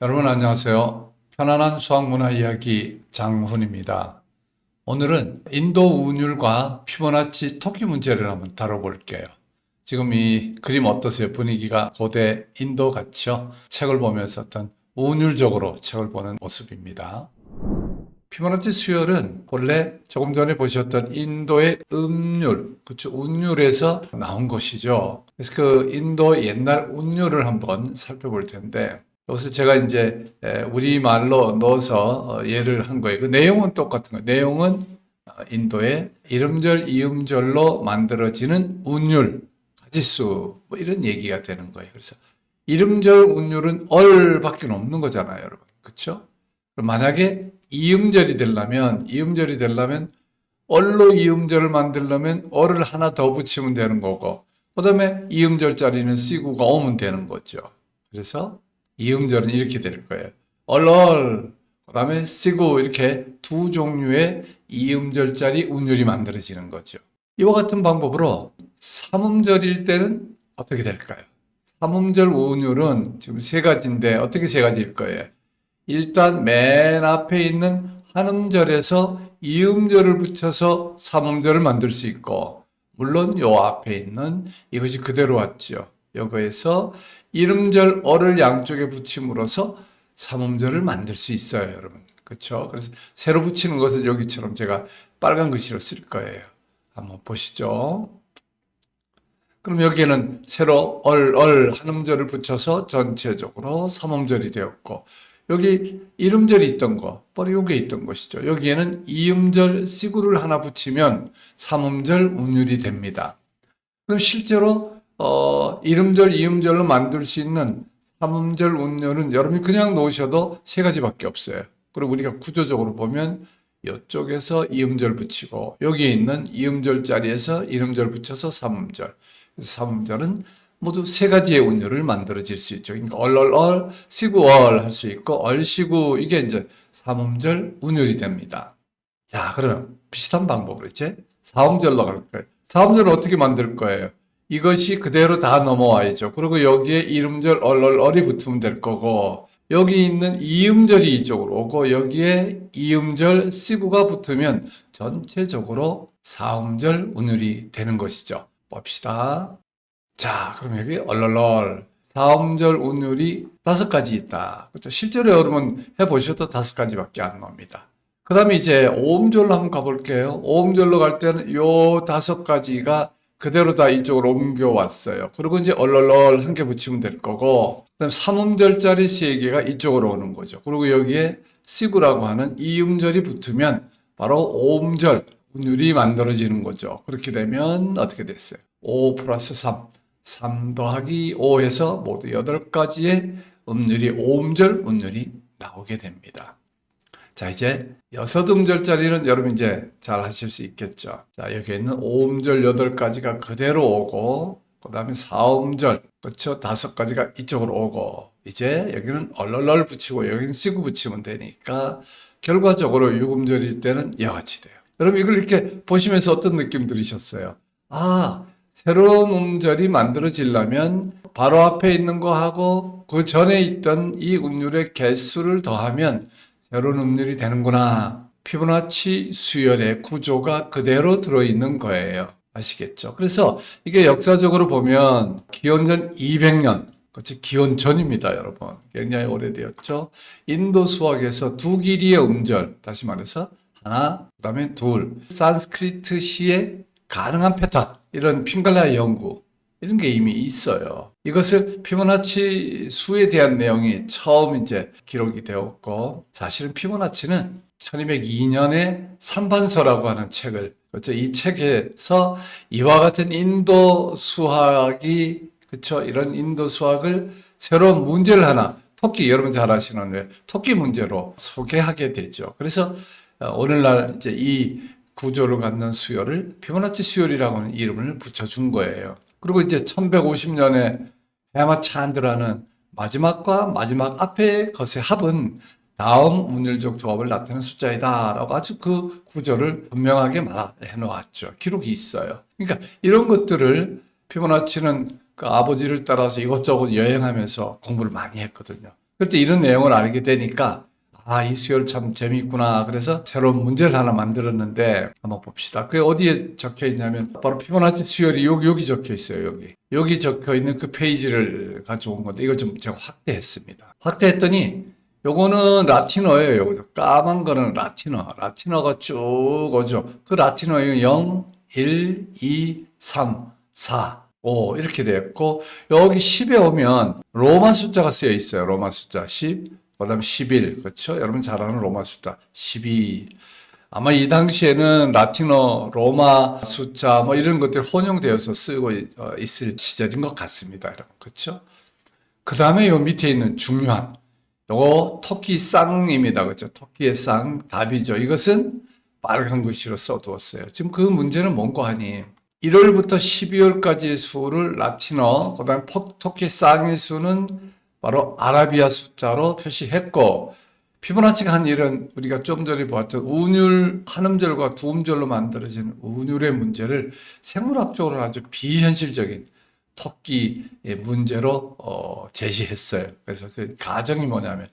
여러분 안녕하세요. 편안한 수학문화 이야기 장훈입니다. 오늘은 인도 운율과 피보나치 토끼 문제를 한번 다뤄볼게요. 지금 이 그림 어떠세요? 분위기가 고대 인도 같죠? 책을 보면서 어떤 운율적으로 책을 보는 모습입니다. 피보나치 수열은 본래 조금 전에 보셨던 인도의 음률, 그렇죠? 운율에서 나온 것이죠. 그래서 그 인도 옛날 운율을 한번 살펴볼 텐데 이것을 제가 이제 에, 우리말로 넣어서 어, 예를 한 거예요. 그 내용은 똑같은 거예요. 내용은 어, 인도의 이름절, 이음절로 만들어지는 운율, 가지수 뭐 이런 얘기가 되는 거예요. 그래서 이름절 운율은 얼밖에 없는 거잖아요, 여러분. 그럼 만약에 이음절이 되려면 이음절이 되려면 얼로 이음절을 만들려면 얼을 하나 더 붙이면 되는 거고 그 다음에 이음절 자리는 시구가 오면 되는 거죠. 그래서 이 음절은 이렇게 될 거예요. 얼얼 그 다음에 시구 이렇게 두 종류의 이음절짜리 운율이 만들어지는 거죠. 이와 같은 방법으로 삼음절일 때는 어떻게 될까요? 삼음절 운율은 지금 세 가지인데 어떻게 세 가지일 거예요? 일단 맨 앞에 있는 한음절에서 이음절을 붙여서 삼음절을 만들 수 있고 물론 요 앞에 있는 이것이 그대로 왔죠. 요 거에서 이름절 어를 양쪽에 붙임으로써 삼음절을 만들 수 있어요, 여러분. 그렇죠? 그래서 새로 붙이는 것을 여기처럼 제가 빨간 글씨로 쓸 거예요. 한번 보시죠. 그럼 여기에는 새로 얼, 얼, 한음절을 붙여서 전체적으로 삼음절이 되었고, 여기 이름절이 있던 거, 바로 요게 있던 것이죠. 여기에는 이음절 시구를 하나 붙이면 삼음절 운율이 됩니다. 그럼 실제로 어, 이름절, 이음절로 만들 수 있는 삼음절 운율은 여러분이 그냥 놓으셔도 세 가지밖에 없어요. 그리고 우리가 구조적으로 보면 이쪽에서 이음절 붙이고 여기에 있는 이음절 자리에서 이름절 붙여서 삼음절. 삼음절은 모두 세 가지의 운율을 만들어질 수 있죠. 그러니까 얼얼얼, 시구얼 할 수 있고 얼시구 이게 이제 삼음절 운율이 됩니다. 자, 그러면 비슷한 방법으로 이제 사음절로 갈 거예요. 사음절은 어떻게 만들 거예요? 이것이 그대로 다 넘어와야죠. 그리고 여기에 이름절 얼얼얼이 붙으면 될 거고 여기 있는 이음절이 이쪽으로 오고 여기에 이음절 시구가 붙으면 전체적으로 사음절 운율이 되는 것이죠. 봅시다. 자, 그럼 여기 얼얼얼 사음절 운율이 다섯 가지 있다. 그렇죠? 실제로 여러분 해보셔도 다섯 가지밖에 안 나옵니다. 그 다음에 이제 오음절로 한번 가볼게요. 오음절로 갈 때는 요 다섯 가지가 그대로 다 이쪽으로 옮겨왔어요. 그리고 이제 얼얼얼 한 개 붙이면 될 거고, 그다음 삼음절짜리 세 개가 이쪽으로 오는 거죠. 그리고 여기에 시구라고 하는 이음절이 붙으면 바로 오음절 운율이 만들어지는 거죠. 그렇게 되면 어떻게 됐어요? 5 플러스 3, 3 더하기 5에서 모두 8가지의 음률이 오음절 운율이 나오게 됩니다. 자, 이제 여섯 음절짜리는 여러분 이제 잘 하실 수 있겠죠. 자, 여기 있는 오음절 여덟 가지가 그대로 오고, 그 다음에 사음절, 그렇죠? 다섯 가지가 이쪽으로 오고, 이제 여기는 얼얼얼 붙이고, 여기는 시구 붙이면 되니까, 결과적으로 육음절일 때는 여같이 돼요. 여러분 이걸 이렇게 보시면서 어떤 느낌 들으셨어요? 아, 새로운 음절이 만들어지려면 바로 앞에 있는 거하고 그 전에 있던 이 음률의 개수를 더하면 새로운 음률이 되는구나. 피보나치 수열의 구조가 그대로 들어있는 거예요. 아시겠죠? 그래서 이게 역사적으로 보면 기원전 200년, 그렇지 기원전입니다, 여러분. 굉장히 오래되었죠. 인도 수학에서 두 길이의 음절, 다시 말해서 하나, 그다음에 둘. 산스크리트 시의 가능한 패턴, 이런 핑갈라 연구, 이런 게 이미 있어요. 이것을 피보나치 수에 대한 내용이 처음 이제 기록이 되었고, 사실은 피보나치는 1202년에 삼반서라고 하는 책을, 그렇죠. 이 책에서 이와 같은 인도 수학이, 그렇죠. 이런 인도 수학을 새로운 문제를 하나, 토끼, 여러분 잘 아시는 왜 토끼 문제로 소개하게 되죠. 그래서 어, 오늘날 이제 이 구조를 갖는 수열을 피보나치 수열이라고 하는 이름을 붙여준 거예요. 그리고 이제 1150년에 해마 찬드라는 마지막과 마지막 앞의 것의 합은 다음 운율적 조합을 나타내는 숫자이다라고 아주 그 구조를 분명하게 말해 놓았죠. 기록이 있어요. 그러니까 이런 것들을 피보나치는 그 아버지를 따라서 이것저것 여행하면서 공부를 많이 했거든요. 그때 이런 내용을 알게 되니까 아, 이 수열 참 재미있구나. 그래서 새로운 문제를 하나 만들었는데 한번 봅시다. 그게 어디에 적혀 있냐면 바로 피보나치 수열이 여기 여기 적혀 있어요. 여기. 여기 적혀 있는 그 페이지를 가져온 건데 이걸 좀 제가 확대했습니다. 확대했더니 요거는 라틴어예요. 요거 까만 거는 라틴어. 라틴어가 쭉 오죠. 그 라틴어에 0, 1, 2, 3, 4, 5 이렇게 되어 있고 여기 10에 오면 로마 숫자가 쓰여 있어요. 로마 숫자 10, 그다음 11. 그렇죠? 여러분 잘 아는 로마 숫자 12. 아마 이 당시에는 라틴어, 로마 숫자 뭐 이런 것들이 혼용되어서 쓰고 있- 어, 있을 시절인 것 같습니다. 여러분. 그렇죠? 그 다음에 요 밑에 있는 중요한 요거 토끼 쌍입니다. 그렇죠? 토끼의 쌍 답이죠. 이것은 빨간 글씨로 써두었어요. 지금 그 문제는 뭔고 하니 1월부터 12월까지의 수를 라틴어, 그 다음에 토끼 쌍의 수는 바로 아라비아 숫자로 표시했고 피보나치가 한 일은 우리가 좀 전에 보았던 운율 한 음절과 두 음절로 만들어진 운율의 문제를 생물학적으로 아주 비현실적인 토끼의 문제로 어, 제시했어요. 그래서 그 가정이 뭐냐면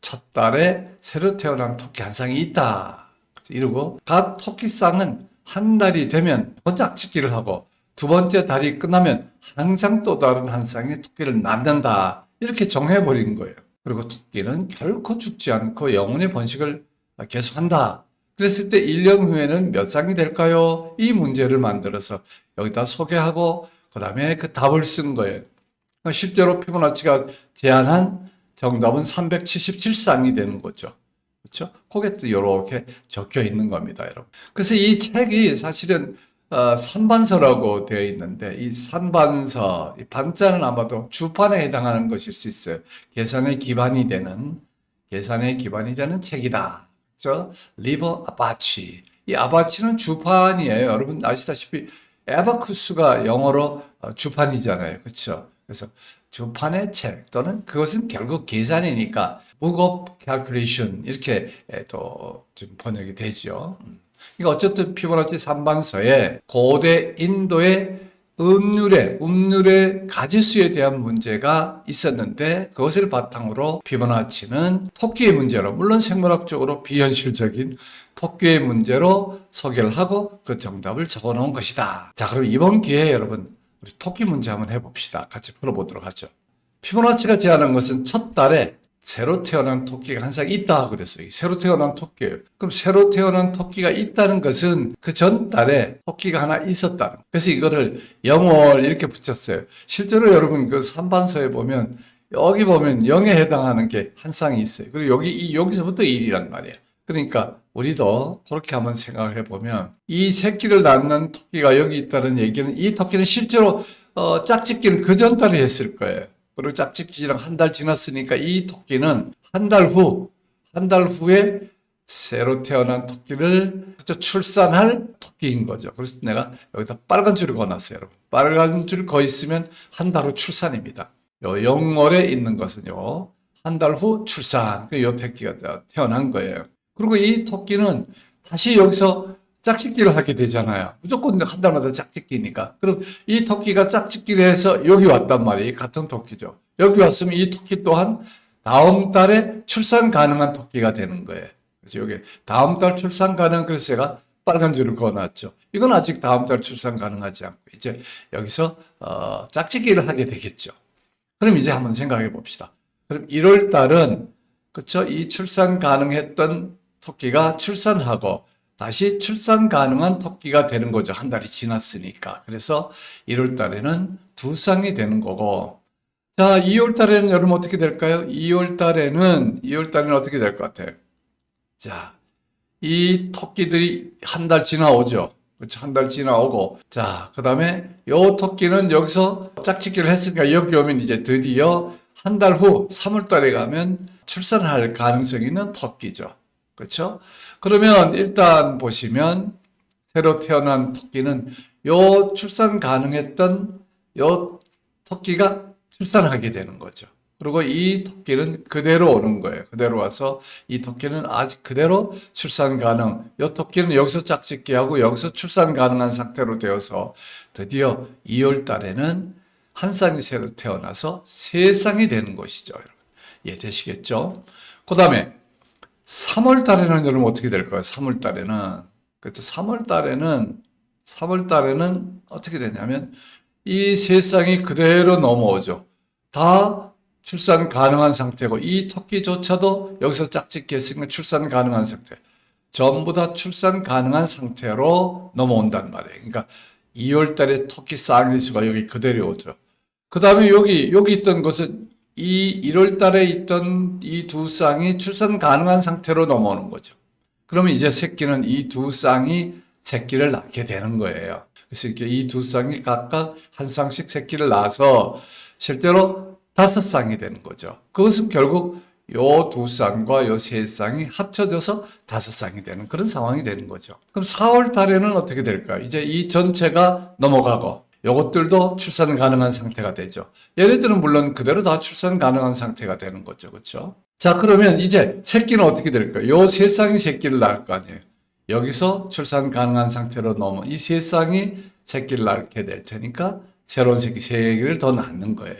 첫 달에 새로 태어난 토끼 한 쌍이 있다. 이러고 각 토끼 쌍은 한 달이 되면 번짝짓기를 하고 두 번째 달이 끝나면 항상 또 다른 한 쌍의 토끼를 낳는다. 이렇게 정해버린 거예요. 그리고 토끼는 결코 죽지 않고 영원히 번식을 계속한다. 그랬을 때 1년 후에는 몇 쌍이 될까요? 이 문제를 만들어서 여기다 소개하고 그 다음에 그 답을 쓴 거예요. 그러니까 실제로 피보나치가 제안한 정답은 377쌍이 되는 거죠. 그렇죠? 그게 또 이렇게 적혀 있는 겁니다, 여러분. 그래서 이 책이 사실은 어, 산반서라고 되어 있는데 이 산반서, 이 반자는 아마도 주판에 해당하는 것일 수 있어요. 계산의 기반이 되는 계산의 기반이 되는 책이다. 그렇죠? 리버 아바치. 이 아바치는 주판이에요. 여러분 아시다시피 에바쿠스가 영어로 어, 주판이잖아요. 그렇죠? 그래서 주판의 책 또는 그것은 결국 계산이니까 book of calculation 이렇게 에, 또좀 번역이 되죠. 음. 그러니까 어쨌든 피보나치 3반서에 고대 인도의 음률의 음률의 가지수에 대한 문제가 있었는데 그것을 바탕으로 피보나치는 토끼의 문제로 물론 생물학적으로 비현실적인 토끼의 문제로 소개를 하고 그 정답을 적어 놓은 것이다. 자, 그럼 이번 기회에 여러분 우리 토끼 문제 한번 해봅시다. 같이 풀어보도록 하죠. 피보나치가 제안한 것은 첫 달에 새로 태어난 토끼가 한쌍 있다 그랬어요. 이 새로 태어난 토끼예요. 그럼 새로 태어난 토끼가 있다는 것은 그 전 달에 토끼가 하나. 거예요. 그래서 이거를 영월 이렇게 붙였어요. 실제로 여러분 그 삼반서에 보면 여기 보면 0에 해당하는 게 한 쌍이 있어요. 그리고 여기 이 여기서부터 1이란 말이에요. 그러니까 우리도 그렇게 한번 생각을 해보면 이 새끼를 낳는 토끼가 여기 있다는 얘기는 이 토끼는 실제로 어, 짝짓기는 그전 달에 했을 거예요. 그리고 짝짓기랑 한 달 지났으니까 이 토끼는 한 달 후, 한 달 후에 새로 태어난 토끼를 출산할 토끼인 거죠. 그래서 내가 여기다 빨간 줄을 그어놨어요, 여러분. 빨간 줄 거 있으면 한 달 후 출산입니다. 요 영월에 있는 것은요, 한 달 후 출산. 그요 토끼가 태어난 거예요. 그리고 이 토끼는 다시 여기서 짝짓기를 하게 되잖아요. 무조건 한 달마다 짝짓기니까. 그럼 이 토끼가 짝짓기를 해서 여기 왔단 말이에요. 같은 토끼죠. 여기 왔으면 이 토끼 또한 다음 달에 출산 가능한 토끼가 되는 거예요. 그래서 여기 다음 달 출산 가능 그래서 제가 빨간 줄을 그어놨죠. 이건 아직 다음 달 출산 가능하지 않고 이제 여기서 어, 짝짓기를 하게 되겠죠. 그럼 이제 한번 생각해 봅시다. 그럼 1월 달은 그렇죠? 이 출산 가능했던 토끼가 출산하고 다시 출산 가능한 토끼가 되는 거죠. 한 달이 지났으니까. 그래서 1월 달에는 두 쌍이 되는 거고. 자, 2월 달에는 여러분 어떻게 될까요? 2월 달에는, 2월 달에는 어떻게 될 것 같아요? 자, 이 토끼들이 한 달 지나오죠. 그렇죠. 한 달 지나오고. 자, 그 다음에 요 토끼는 여기서 짝짓기를 했으니까 여기 오면 이제 드디어 한 달 후 3월 달에 가면 출산할 가능성이 있는 토끼죠. 그렇죠? 그러면 일단 보시면 새로 태어난 토끼는 요 출산 가능했던 요 토끼가 출산하게 되는 거죠. 그리고 이 토끼는 그대로 오는 거예요. 그대로 와서 이 토끼는 아직 그대로 출산 가능. 이 토끼는 여기서 짝짓기 하고 여기서 출산 가능한 상태로 되어서 드디어 2월 달에는 한 쌍이 새로 태어나서 세 쌍이 되는 것이죠. 여러분. 이해 되시겠죠? 그 다음에 3월 달에는 여러분 어떻게 될까요? 3월 달에는. 그래서 3월 달에는, 3월 달에는 어떻게 되냐면 이 세상이 그대로 넘어오죠. 다 출산 가능한 상태고 이 토끼조차도 여기서 짝짓기 했으니까 출산 가능한 상태. 전부 다 출산 가능한 상태로 넘어온단 말이에요. 그러니까 2월 달에 토끼 쌍리수가 여기 그대로 오죠. 그 다음에 여기, 여기 있던 것은 이 1월 달에 있던 이 두 쌍이 출산 가능한 상태로 넘어오는 거죠. 그러면 이제 새끼는 이 두 쌍이 새끼를 낳게 되는 거예요. 그래서 이렇게 이 두 쌍이 각각 한 쌍씩 새끼를 낳아서 실제로 다섯 쌍이 되는 거죠. 그것은 결국 요 두 쌍과 요 세 쌍이 합쳐져서 다섯 쌍이 되는 그런 상황이 되는 거죠. 그럼 4월 달에는 어떻게 될까요? 이제 이 전체가 넘어가고 요것들도 출산 가능한 상태가 되죠. 얘네들은 물론 그대로 다 출산 가능한 상태가 되는 거죠. 그렇죠? 자, 그러면 이제 새끼는 어떻게 될까요? 요 세 쌍이 새끼를 낳을 거 아니에요. 여기서 출산 가능한 상태로 넘어 이 세 쌍이 새끼를 낳게 될 테니까 새로운 새끼 세 개를 더 낳는 거예요.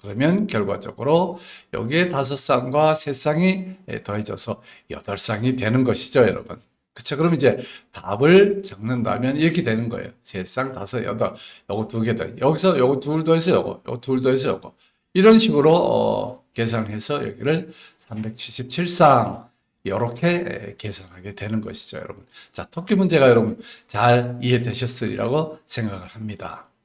그러면 결과적으로 여기에 다섯 쌍과 세 쌍이 더해져서 여덟 쌍이 되는 것이죠, 여러분. 그쵸? 그럼 이제 답을 적는다면 이렇게 되는 거예요. 세 쌍, 다섯, 여덟, 요거 두개 더. 여기서 요거 둘 더해서 요거, 요거 둘 더해서 요거. 이런 식으로 어, 계산해서 여기를 377쌍 이렇게 계산하게 되는 것이죠, 여러분. 자, 토끼 문제가 여러분 잘 이해되셨으리라고 생각을 합니다.